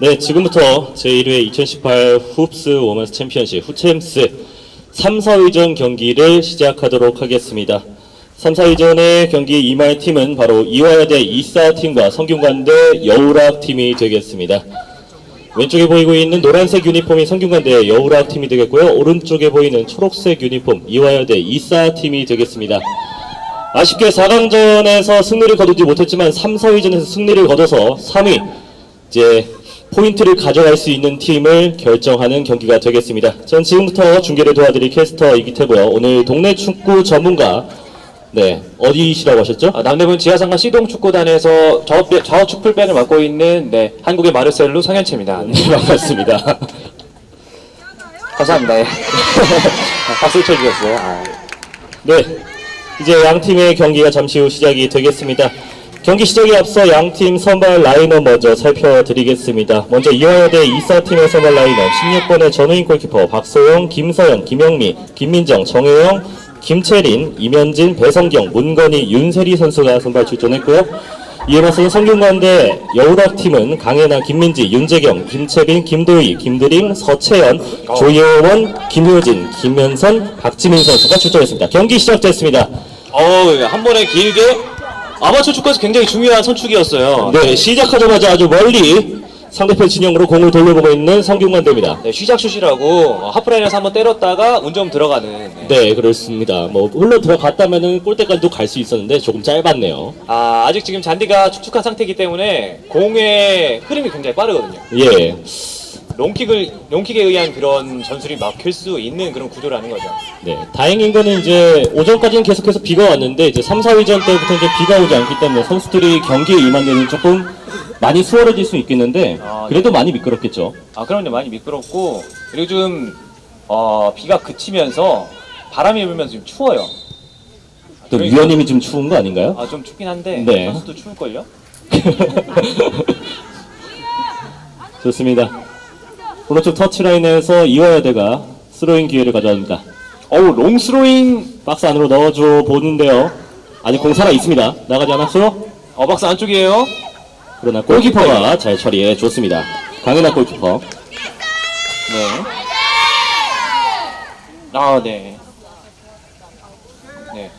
네, 지금부터 제1회 2018 훅스 워먼스 챔피언십 후챔스 3, 4위전 경기를 시작하도록 하겠습니다. 3, 4위전의 경기 임할 팀은 바로 이화여대 이사팀과 성균관대 여우락 팀이 되겠습니다. 왼쪽에 보이고 있는 노란색 유니폼이 성균관대 여우락 팀이 되겠고요. 오른쪽에 보이는 초록색 유니폼 이화여대 이사 팀이 되겠습니다. 아쉽게 4강전에서 승리를 거두지 못했지만 3, 4위전에서 승리를 거둬서 3위 이제 포인트를 가져갈 수 있는 팀을 결정하는 경기가 되겠습니다. 전 지금부터 중계를 도와드릴 캐스터 이기태고요. 오늘 동네 축구 전문가 네 어디시라고 하셨죠? 아, 남대문 지하상가 시동 축구단에서 좌우, 좌우 축풀백을 맡고 있는 네, 한국의 마르셀로 성현채입니다. 네, 반갑습니다. 감사합니다. 예. 박수 쳐주셨어요. 아, 네, 이제 양 팀의 경기가 잠시 후 시작이 되겠습니다. 경기 시작에 앞서 양팀 선발 라인업 먼저 살펴드리겠습니다. 먼저 이화여대 이사팀의 선발 라인업 16번의 전우인 골키퍼 박소영, 김서연, 김영미, 김민정, 정혜영, 김채린, 이면진, 배성경, 문건희, 윤세리 선수가 선발 출전했고요. 이에 맞서는 성균관대 여우락 팀은 강혜나, 김민지, 윤재경, 김채빈, 김도희, 김드림, 서채연, 조예원, 김효진, 김현선, 박지민 선수가 출전했습니다. 경기 시작됐습니다. 어우, 한 번에 길게 아마추어 축구에서 굉장히 중요한 선축이었어요. 네, 시작하자마자 아주 멀리 상대편 진영으로 공을 돌려보고 있는 성균관대입니다. 네, 시작슛이라고 어, 하프라인에서 한번 때렸다가 운점 들어가는 네. 네, 그렇습니다. 뭐 흘러 들어갔다면은 골대까지도 갈 수 있었는데 조금 짧았네요. 아, 아직 지금 잔디가 축축한 상태이기 때문에 공의 흐름이 굉장히 빠르거든요. 예, 롱킥을 롱킥에 의한 그런 전술이 막힐 수 있는 그런 구조라는 거죠. 네. 다행인 거는 이제 오전까지는 계속해서 비가 왔는데 이제 3, 4위전 때부터 이제 비가 오지 않기 때문에 선수들이 경기에 임한 데는 조금 많이 수월해질 수 있겠는데 아, 그래도 많이 미끄럽겠죠. 아, 그럼요. 많이 미끄럽고 그리고 좀 어, 비가 그치면서 바람이 불면서 좀 추워요. 또 그러니까- 위원님이 좀 추운 거 아닌가요? 아, 좀 춥긴 한데 네. 선수도 추울 걸요? 좋습니다. 오른쪽 터치라인에서 이화여대가 스로잉 기회를 가져옵니다. 어우, 롱스로잉 박스 안으로 넣어줘 보는데요. 아직 공 살아 있습니다. 나가지 않았어요? 어, 박스 안쪽이에요. 그러나 골키퍼가 잘 처리해 줬습니다. 강은하 골키퍼. 네. 아, 네. 네.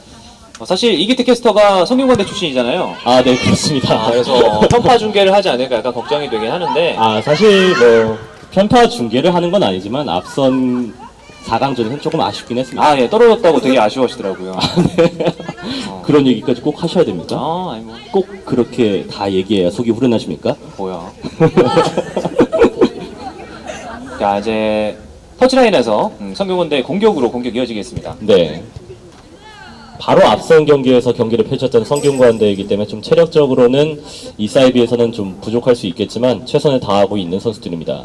어, 사실 이기태 캐스터가 성균관대 출신이잖아요. 아, 네, 그렇습니다. 아, 그래서 편파 중계를 하지 않을까 약간 걱정이 되긴 하는데 아, 사실 뭐 편파 중계를 하는 건 아니지만 앞선 4강전에서는 조금 아쉽긴 했습니다. 아, 예, 떨어졌다고 되게 아쉬워하시더라고요. 그런 얘기까지 꼭 하셔야 됩니까? 아, 아니 뭐 꼭 그렇게 다 얘기해야 속이 후련하십니까? 뭐야. 자, 이제 터치라인에서 음, 성균관대 공격으로 공격 이어지겠습니다. 네. 바로 앞선 경기에서 경기를 펼쳤던 성균관 대이기 때문에 좀 체력적으로는 이 사이비에서는 좀 부족할 수 있겠지만 최선을 다하고 있는 선수들입니다.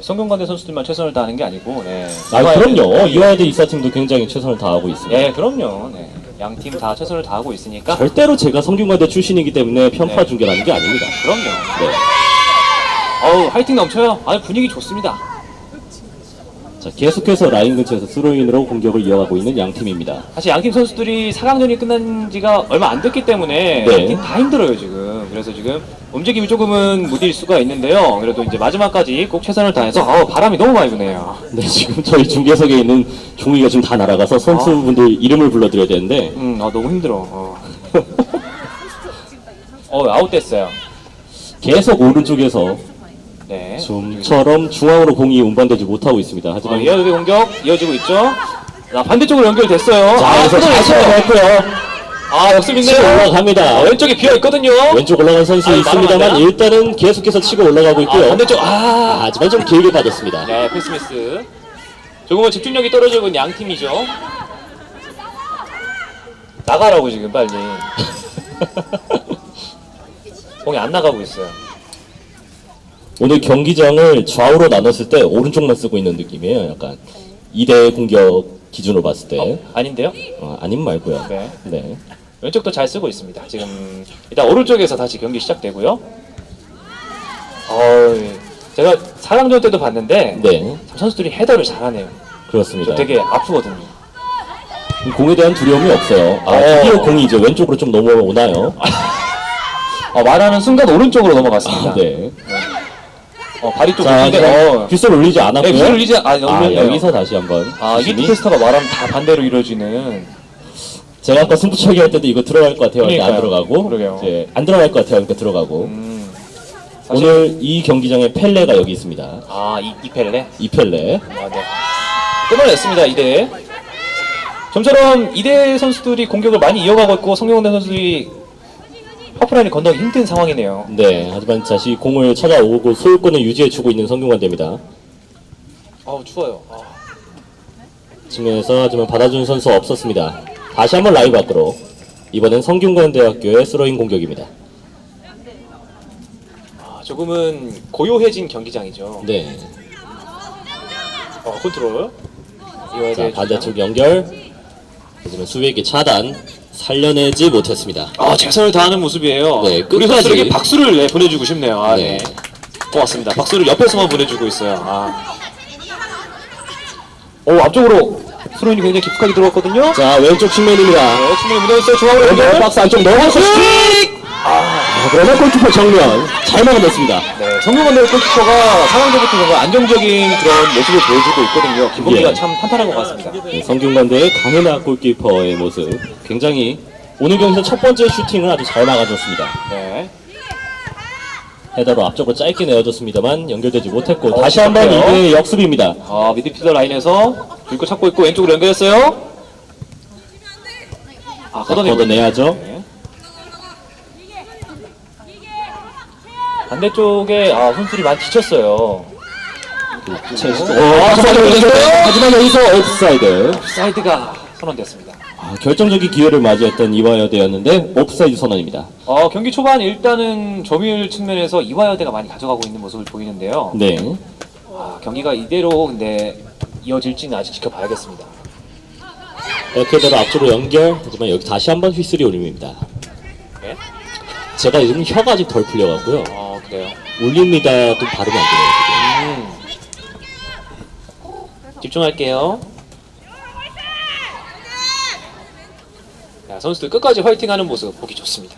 성균관대 선수들만 최선을 다하는 게 아니고, 네. 아, 그럼요. 이화여대- 이사팀도 굉장히 최선을 다하고 있습니다. 예, 그럼요. 네. 양 팀 다 최선을 다하고 있으니까. 절대로 제가 성균관대 출신이기 때문에 편파 네. 중계라는 게 아닙니다. 그럼요. 네. 어우, 화이팅 넘쳐요. 아니, 분위기 좋습니다. 자, 계속해서 라인 근처에서 스로인으로 공격을 이어가고 있는 양 팀입니다. 사실 양팀 선수들이 4강전이 끝난 지가 얼마 안 됐기 때문에 네. 양팀 다 힘들어요, 지금. 그래서 지금 움직임이 조금은 무딜 수가 있는데요. 그래도 이제 마지막까지 꼭 최선을 다해서, 어우, 바람이 너무 많이 부네요. 네, 지금 저희 중계석에 있는 종이가 지금 다 날아가서 선수분들 이름을 불러드려야 되는데 음, 아, 너무 힘들어. 어, 어 아웃됐어요. 계속 오른쪽에서 네. 좀처럼 중앙으로 공이 운반되지 못하고 있습니다. 어, 하지만 이어지기 공격 이어지고 있죠. 자, 반대쪽으로 연결됐어요. 자, 아, 잘 끊어냈어요. 쳐냈고요. 아, 역습인데요. 치고 올라갑니다. 어, 왼쪽에 비어 있거든요. 왼쪽 올라간 선수 아, 있습니다만? 일단은 계속해서 치고 올라가고 아, 있고요. 반대쪽. 아, 아, 하지만 좀 길게 빠졌습니다. 네, 패스미스. 조금은 집중력이 떨어지고 있는 양 팀이죠. 나가라고 지금 빨리. 공이 안 나가고 있어요. 오늘 경기장을 좌우로 나눴을 때 오른쪽만 쓰고 있는 느낌이에요. 약간 2대 공격 기준으로 봤을 때. 아닌데요? 어, 아님 말고요. 네. 네. 왼쪽도 잘 쓰고 있습니다. 지금 일단 오른쪽에서 다시 경기 시작되고요. 어, 제가 4강전 때도 봤는데 네. 참 선수들이 헤더를 잘하네요. 그렇습니다. 저 되게 아프거든요. 공에 대한 두려움이 없어요. 아, 어. 드디어 공이 이제 왼쪽으로 좀 넘어오나요? 어, 말하는 순간 오른쪽으로 넘어갔습니다. 아, 네. 어, 발이 좀 자, 근데 어, 빗소리 올리지 않았고요. 네, 빗소리 올리지- 아, 아, 올렸네요. 여기서 다시 한번. 아, 이게. 테스터가 말하면 다 반대로 이루어지는 제가 아까 승부차기 할 때도 이거 들어갈 것 같아요. 안 그러니까요. 들어가고. 그러게요. 이제 안 들어갈 것 같아요. 하니까 들어가고. 음. 사실- 오늘 이 경기장에 펠레가 여기 있습니다. 아, 이, 이펠레. 이 펠레. 아, 네. 끊어냈습니다, 이대. 좀처럼 이대 선수들이 공격을 많이 이어가고 있고 성룡대 선수들이 하프라인을 건너기 힘든 상황이네요. 네. 하지만 다시 공을 찾아오고 소유권을 유지해주고 있는 성균관대입니다. 아우 추워요. 아. 측면에서 하지만 받아준 선수 없었습니다. 다시 한번 라이브 밖으로. 이번엔 성균관 대학교의 스로잉 공격입니다. 아, 조금은 고요해진 경기장이죠. 네. 어, 컨트롤. 자, 될 반대쪽 연결. 하지만 수비에게 차단. 살려내지 못했습니다. 아, 최선을 다하는 모습이에요. 네, 우리 끝까지. 선수들에게 박수를 네, 보내주고 싶네요. 아, 네. 네. 고맙습니다. 박수를 옆에서만 보내주고 있어요. 아. 오, 앞쪽으로 수론이 굉장히 깊숙하게 들어왔거든요. 자, 왼쪽 측면입니다. 네, 충분히 무너졌어요. 중앙으로 연결. 박스 안쪽 넣어서 슈팅! 아, 그러나 골키퍼 정면. 잘 막아냈습니다. 네, 성균관대 골키퍼가 상황대부터 정말 안정적인 그런 모습을 보여주고 있거든요. 기본기가 예. 참 탄탄한 것 같습니다. 네, 성균관대의 강은하 골키퍼의 모습. 굉장히 오늘 경기에서 첫 번째 슈팅을 아주 잘 막아줬습니다. 네. 헤더로 앞쪽으로 짧게 내어줬습니다만 연결되지 못했고 어, 다시 한번 좋네요. 이게 역습입니다. 아, 미드필더 라인에서 줄거 찾고 있고 왼쪽으로 연결했어요. 아, 걷어내고 걷어내야죠. 네. 반대쪽에 아, 선수들이 많이 지쳤어요. 오, 하지만 여기서 옵사이드. 사이드가 선언됐습니다. 아, 결정적인 기회를 맞이했던 이화여대였는데 옵사이드 선언입니다. 어, 경기 초반 일단은 점유율 측면에서 이화여대가 많이 가져가고 있는 모습을 보이는데요. 네. 아, 경기가 이대로 근데 이어질지는 아직 지켜봐야겠습니다. 백헤더로 앞쪽으로 연결. 하지만 여기 다시 한번 휘슬이 올립니다. 네? 제가 요즘 혀가 아직 덜 풀려갖고요. 어, 그래요. 울립니다. 또 발음이 안 되네요. 음. 집중할게요. 선수들 끝까지 화이팅하는 모습 보기 좋습니다.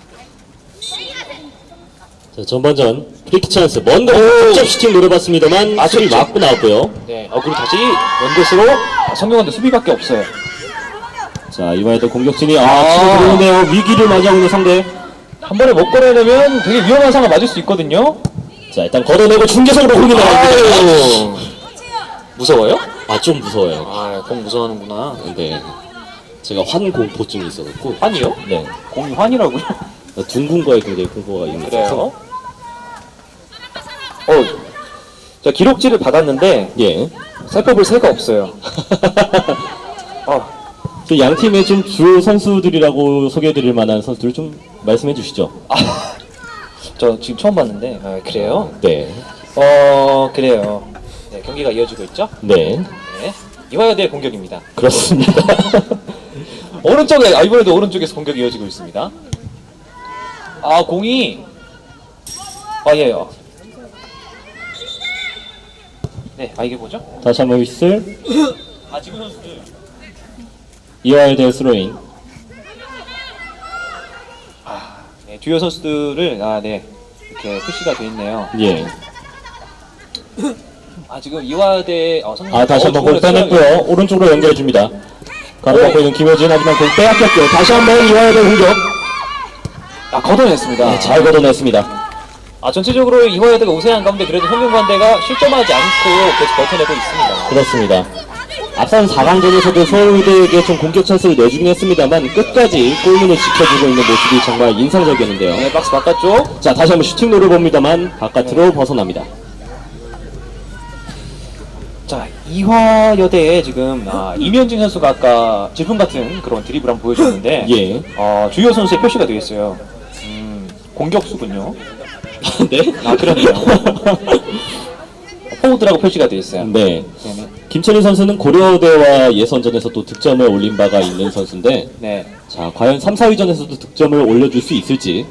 자, 전반전 프리킥 찬스. 먼거 직접 슈팅 노려봤습니다만 아, 수비. 맞고 나왔고요. 네, 어, 그리고 다시 원것으로 성공한데 수비밖에 없어요. 자, 이번에도 공격진이 아. 아, 치고 들어오네요. 위기를 맞이하고 있는 상대. 한 번에 못 걸어내면 되게 위험한 상황 맞을 수 있거든요. 자, 일단 걷어내고 중계석으로 공이 나갑니다. 무서워요? 아, 좀 무서워요. 아, 공 무서워하는구나. 네. 제가 환공포증이 있어갖고. 환이요? 네. 공이 환이라고요? 둥근 거에 굉장히 공포가 있는 그래요? 어, 자 기록지를 받았는데 예. 살펴볼 새가 없어요. 어, 그 양 팀의 좀 주요 선수들이라고 소개해드릴 만한 선수들 좀 말씀해 주시죠. 아, 저 지금 처음 봤는데 아, 그래요? 네. 어, 그래요. 네, 경기가 이어지고 있죠? 네. 네, 이화여대 공격입니다. 그렇습니다. 오른쪽에 아 이번에도 오른쪽에서 공격이 이어지고 있습니다. 아 공이 아 예. 요 네, 아 이게 뭐죠? 다시 한번 휘슬. 아 지금 선수들 이화여대 스로인. 아, 네, 듀오 선수들을 아 네. 이렇게 표시가 돼 있네요. 예. 아 지금 이화여대 어, 성공 아, 다시 한번 공 빼냈고요. 오른쪽으로 연결해 줍니다. 가로막고 있는 김효진 하지만 공 빼앗겼고요. 다시 한번 이화여대 공격. 아 걷어냈습니다. 네, 잘 걷어냈습니다. 아 전체적으로 이화여대가 우세한 가운데 그래도 현명관대가 실점하지 않고 계속 버텨내고 있습니다. 그렇습니다. 앞선 4강전에서도 서울대에게 좀 공격 찬스를 내주긴 했습니다만 끝까지 골문을 지켜주고 있는 모습이 정말 인상적이었는데요. 네, 박스 바깥쪽. 자, 다시 한번 슈팅 노려봅니다만 바깥으로 벗어납니다. 이화여대에 지금 아, 이면진 선수가 아까 질풍 같은 그런 드리블 한번 보여줬는데 예. 어, 주요 선수의 표시가 되어 있어요. 음, 공격수군요. 네? 아 그러네요. 포워드라고 표시가 되어 있어요. 네. 네네. 김철희 선수는 고려대와 예선전에서 또 득점을 올린 바가 있는 선수인데 네. 자, 과연 3, 4위전에서도 득점을 올려줄 수 있을지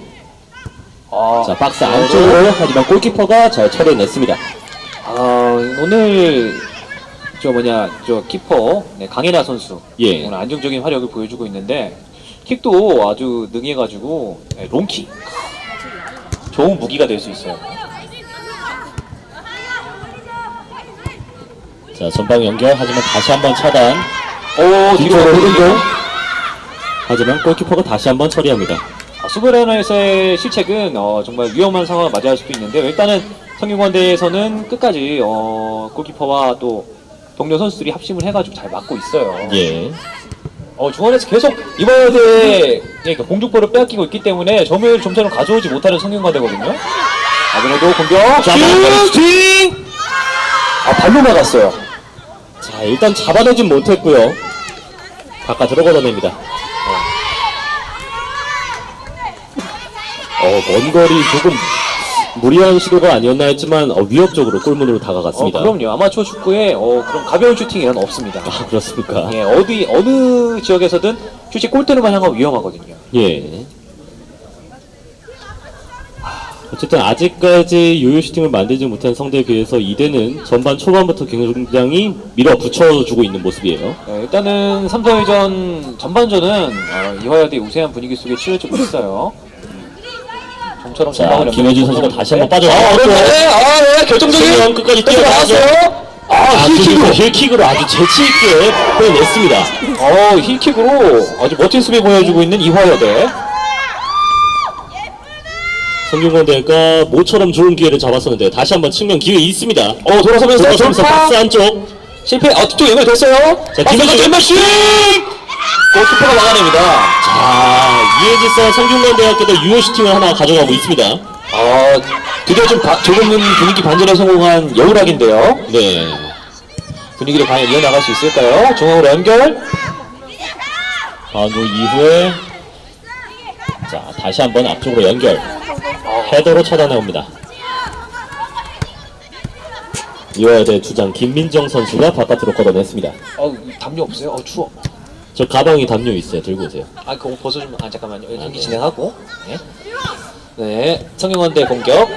아, 자, 박스 안쪽으로 하지만 골키퍼가 잘 처리해냈습니다. 아, 오늘 저 뭐냐 저 키퍼 네, 강혜나 선수 예. 오늘 안정적인 활약을 보여주고 있는데 킥도 아주 능해가지고 네, 롱킥 좋은 무기가 될 수 있어요. 자, 전방 연결. 하지만 다시 한번 차단. 오 뒤로 뒤쪽으로. 흐른공. 하지만 골키퍼가 다시 한번 처리합니다. 아, 수브레너에서의 실책은 어, 정말 위험한 상황을 맞이할 수도 있는데요. 일단은 성균관대에서는 끝까지 어, 골키퍼와 또 동료 선수들이 합심을 해가지고 잘 막고 있어요. 예. 어, 중원에서 계속 이번 대에 그러니까 공중볼을 빼앗기고 있기 때문에 점을 점차로 가져오지 못하는 성균관대거든요. 아, 그래도 공격. 자, 슛! 슈팅! 아, 발로 나갔어요. 자, 일단 잡아내진 못했고요. 바깥으로 걷어냅니다. 어, 먼 거리 조금 무리한 시도가 아니었나 했지만 어, 위협적으로 골문으로 어, 다가갔습니다. 그럼요. 아마추어 축구에 어, 그런 가벼운 슈팅이란 없습니다. 아, 그렇습니까? 예, 어디 어느 지역에서든 슈팅 골대로만 향하면 위험하거든요. 예. 어쨌든 아직까지 요요 슈팅을 만들지 못한 성대에 비해서 이대는 전반 초반부터 굉장히 밀어붙여주고 있는 모습이에요. 네, 일단은 3, 4회전 전반전은 어, 이화여대 우세한 분위기 속에 치러지고 있어요. 좀처럼 자, 전방을 김혜준 선수가 다시 한번 네. 빠져 아, 어렵네. 아, 네. 결정적인 승리원 끝까지 뛰어나가죠. 나왔어요. 아, 아, 힐킥으로. 힐킥으로, 힐킥으로 아주 재치있게 보여냈습니다. 어, 힐킥으로 아주 멋진 수비 보여주고 있는 이화여대. 성균관대가 모처럼 좋은 기회를 잡았었는데 다시 한번 측면 기회 있습니다. 어, 돌아서면서 돌아서면서 돌파. 박스 안쪽. 실패. 어, 뒤쪽 연결됐어요. 자, 김혜준 슛! 골키퍼가 막아냅니다. 자, 이에 질서 성균관대학교도 유효 슈팅을 하나 가져가고 있습니다. 아, 드디어 좀 바, 조금 분위기 반전에 성공한 여우락인데요. 네. 분위기를 과연 이어나갈 수 있을까요? 중앙으로 연결. 바운드 이후에 자 다시 한번 앞쪽으로 연결 헤더로 차단해옵니다 이화여대 주장 김민정 선수가 바깥으로 걷어냈습니다 어, 담요 없어요? 어, 추워. 저 가방이 담요 있어요 들고 오세요 아, 그거 벗어주면, 아, 잠깐만요. 경기 진행하고. 네. 네, 성경원대 공격.